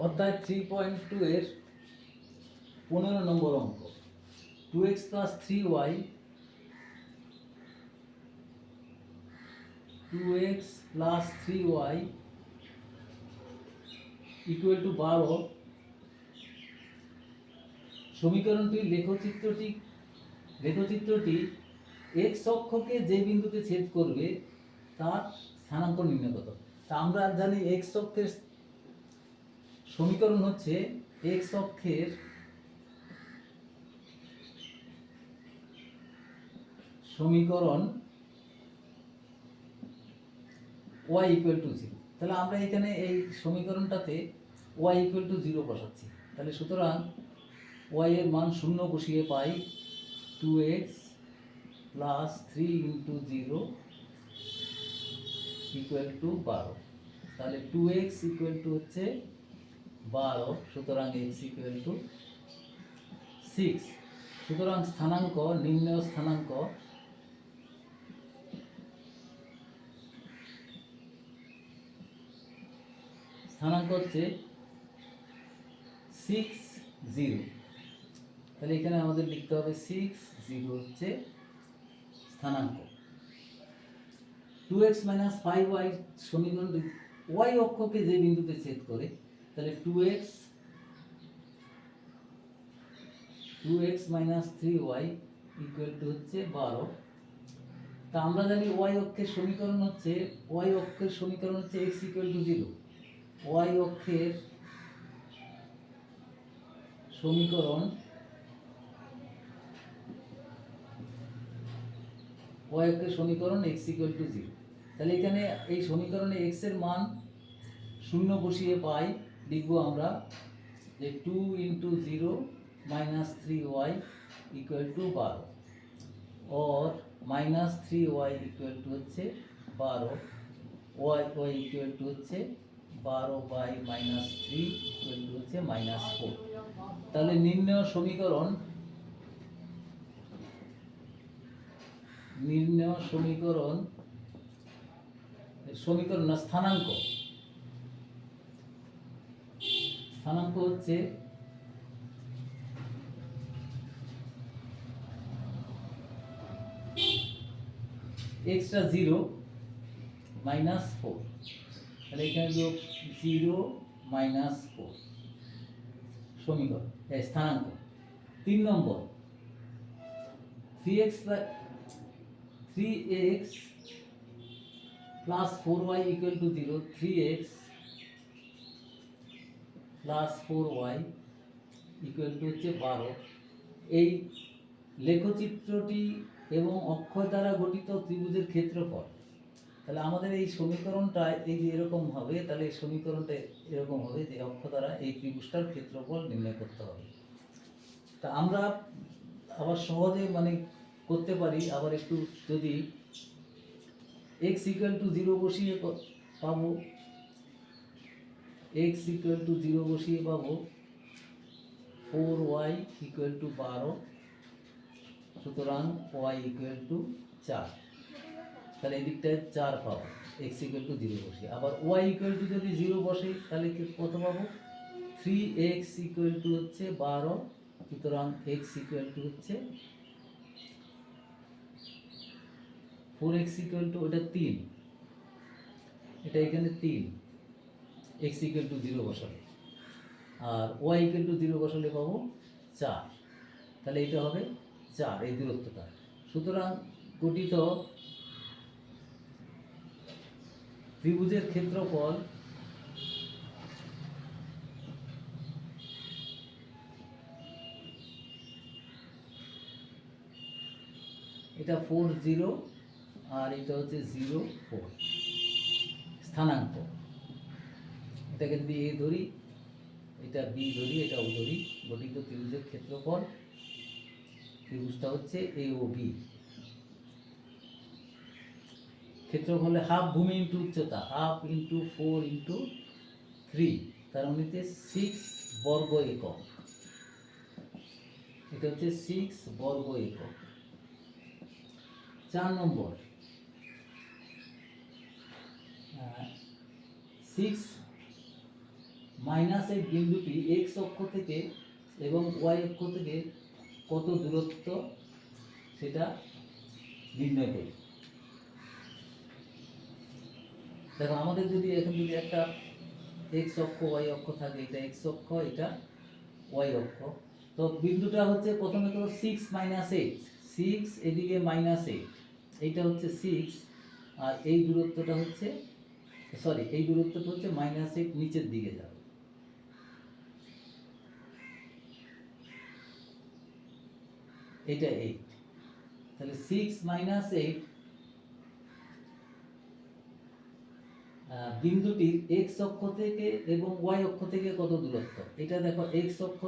অধ্যায় three point two এর পনেরো নম্বর অঙ্ক। Two x plus three y two x plus three y equal to বারো সমীকরণটির লেখচিত্রটি লেখচিত্রটি এক্স অক্ষকে যে বিন্দুতে ছেদ করবে তার স্থানাঙ্ক নির্ণয় কত তা আমরা জানি এক্স অক্ষের সমীকরণ হচ্ছে এক্স অক্ষের সমীকরণ ওয়াই ইকুয়াল টু জিরো তাহলে আমরা এখানে এই সমীকরণটাতে ওয়াই ইকুয়াল টু জিরো বসাচ্ছি। তাহলে সুতরাং ওয়াই এর মান শূন্য বসিয়ে পাই two x plus three into zero equal to বারো তাহলে টু এক্স ইকুয়াল টু হচ্ছে বারো, সুতরাং এক্স ইকুয়াল টু সিক্স সুতরাং স্থানাঙ্ক নির্ণয় স্থানাঙ্ক স্থানাঙ্ক হচ্ছে সিক্স জিরো তাহলে এখানে আমাদের লিখতে হবে সিক্স জিরো হচ্ছে স্থানাঙ্ক। Two x minus five y সমীকরণ ওয়াই অক্ষকে যে বিন্দুতে ছেদ করে তাহলে two x two x minus three y equal to হচ্ছে বারো। তা আমরা জানি ওয়াই অক্ষের সমীকরণ হচ্ছে ওয়াই অক্ষের সমীকরণ হচ্ছে x equal to zero y অক্ষের সমীকরণ ওয়াই অক্ষের সমীকরণ এক্স ইকুয়াল টু জিরো তাহলে এখানে এই সমীকরণে এক্সের মান শূন্য বসিয়ে পাই। লিখব আমরা যে two into zero minus three y equal to বারো। और minus three y equal to হচ্ছে বারো। ওয়াই ওয়াই ইকুয়াল টু হচ্ছে বারো by minus three equal to হচ্ছে মাইনাস ফোর তাহলে নির্ণয় সমীকরণ নির্ণয় সমীকরণ সমীকরণ স্থানাঙ্ক। স্থানাঙ্ক হচ্ছে এক্সট্রা জিরো মাইনাস ফোর তাহলে এখানে যোগ জিরো মাইনাস ফোর সমীকরণ স্থানাঙ্ক। তিন নম্বর। Three x three x plus four y equal to zero three x plus four y equal to হচ্ছে বারো। এই লেখচিত্রটি এবং অক্ষর দ্বারা গঠিত ত্রিভুজের ক্ষেত্রফল। তাহলে আমাদের এই সমীকরণটা এই যে এরকম হবে, তাহলে এই সমীকরণটা এরকম হবে যে অক্ষ দ্বারা এই ত্রিভুজটার ক্ষেত্রফল নির্ণয় করতে হবে। তা আমরা আবার সহজে মানে করতে পারি, আবার একটু যদি এক্স ইকুয়াল টু জিরো বসিয়ে পাবো এক্স ইকুয়াল টু জিরো বসিয়ে পাবো। ফোর ওয়াই ইকুয়াল টু বারো। সুতরাং ওয়াই ইকুয়াল টু চার। তাহলে এই দিকটায় চার পাবো। এক্স ইকুয়াল টু জিরো বসে আবার ওয়াই ইকুয়াল টু যদি জিরো বসে, তাহলে কত পাবো? থ্রি এক্স ইকুয়াল টু হচ্ছে বারো। সুতরাং এক্স ইকুয়াল টু হচ্ছে ফোর এক্স ইকুয়াল টু ওটা তিন। এটা এখানে তিন। এক্স ইকুয়াল টু জিরো বসালে। আর ওয়াই ইকুয়াল টু জিরো বসালে পাবো চার। তাহলে এটা হবে চার, এই দূরত্বটা। সুতরাং গঠিত ত্রিভুজের ক্ষেত্রফল এটা ফোর জিরো আর এটা হচ্ছে জিরো ফোর স্থানাঙ্ক। এটাকে যদি এ ধরি। এটা বি ধরি, এটা ও ধরি। গঠিত ত্রিভুজের ক্ষেত্রফল ত্রিভুজটা হচ্ছে এ ও বি। ক্ষেত্রফলে হাফ ভূমি ইন্টু উচ্চতা, half into four into three. তার মানে সিক্স বর্গ একক। এটা হচ্ছে সিক্স বর্গ একক। চার নম্বর। সিক্স মাইনাস এই বিন্দুটি এক্স অক্ষ থেকে এবং ওয়াই অক্ষ থেকে কত দূরত্ব সেটা নির্ণয় করি। দেখো, আমাদের যদি এখন যদি একটা এক্স অক্ষ ওয়াই অক্ষ থাকে, এটা এক্স অক্ষ, এটা ওয়াই অক্ষ। তো বিন্দুটা হচ্ছে প্রথমে তো সিক্স মাইনাস এইট সিক্স এদিকে মাইনাস এইট এইটা হচ্ছে সিক্স আর এই দূরত্বটা হচ্ছে সরি এই দূরত্বটা হচ্ছে মাইনাস এইট নিচের দিকে যাবে। এটা এইট তাহলে সিক্স মাইনাস এইট বিন্দুটির এক্স অক্ষ থেকে এবং ওয়াই অক্ষ থেকে কত দূরত্ব? এটা দেখো এক্স অক্ষ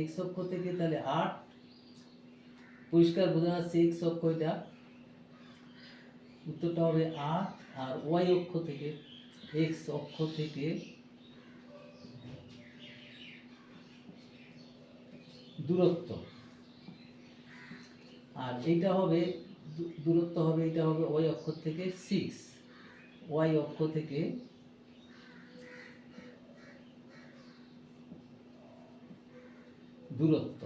এক্স অক্ষ থেকে তাহলে আট। পরিষ্কার বোঝা যাচ্ছে এক্স অক্ষ এটা। উত্তরটা হবে আট আর ওয়াই অক্ষ থেকে এক্স অক্ষ থেকে দূরত্ব। আর এইটা হবে দূরত্ব হবে এটা হবে ওয়াই অক্ষ থেকে সিক্স ওয়াই অক্ষ থেকে দূরত্ব।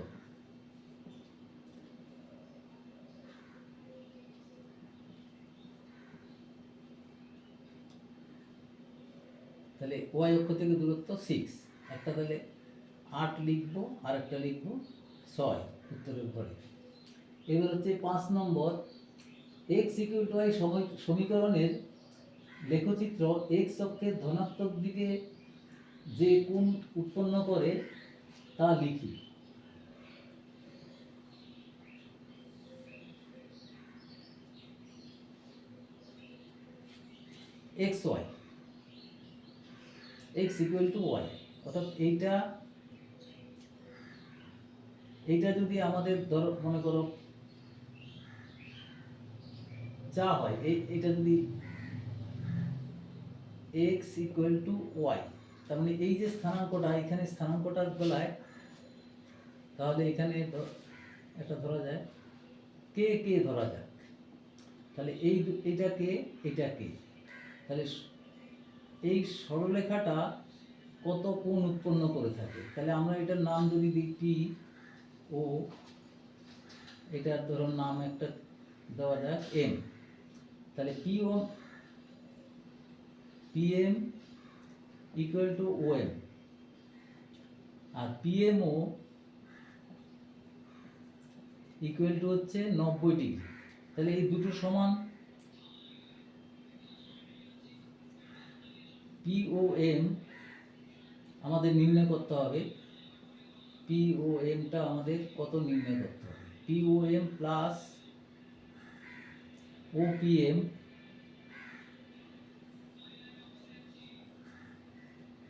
তাহলে ওয়াই অক্ষ থেকে দূরত্ব সিক্স একটা তাহলে আট লিখব আর একটা লিখব ছয় উত্তরের ঘরে। এবার হচ্ছে পাঁচ নম্বর এক্স ইকুয়াল টু ওয়াই সমীকরণের লেখচিত্র এক্স অক্ষের ধনাত্মক দিকে যে কোণ উৎপন্ন করে তা লিখি। X y x equal to y অর্থাৎ এইটা এইটা যদি আমাদের ধরো মনে করো যা হয় এই এটা যদি এক্স ইকুয়াল টু ওয়াই তার মানে এই যে স্থানাঙ্কটা, এখানে স্থানাঙ্কটার বেলায় তাহলে এখানে একটা ধরা যায় কে কে ধরা যাক। তাহলে এই এটা কে এটা কে তাহলে এই সরলরেখাটা কত কোণ উৎপন্ন করে থাকে? তাহলে আমরা এটার নাম যদি দিই পি ও, এটার ধরুন নাম একটা দেওয়া যাক এম তাহলে P O PM equal to OM R PMO equal to হচ্ছে নব্বই ডিগ্রি তাহলে এই দুটো সমান পিওএম আমাদের নির্ণয় করতে হবে। পিওএমটা আমাদের কত নির্ণয় করতে হবে? POM plus OPM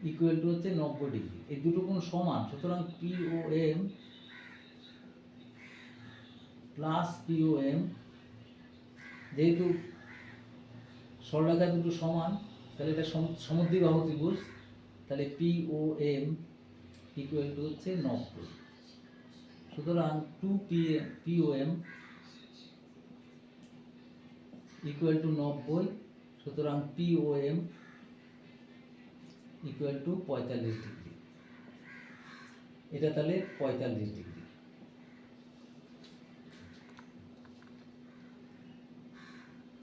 equal to হচ্ছে নব্বই ডিগ্রি এই দুটো কোণ সমান, সুতরাং পিওএম প্লাস পিওএম যেহেতু সরলরেখা দুটো সমান, তাহলে এটা সম- সমদ্বিবাহু ত্রিভুজ, তাহলে পিওএম ইকুয়াল টু হচ্ছে নব্বই। সুতরাং two PM POM equal to নব্বই সুতরাং পিওএম ইকুয়াল টু পঁয়তাল্লিশ ডিগ্রি এটা তাহলে পঁয়তাল্লিশ ডিগ্রি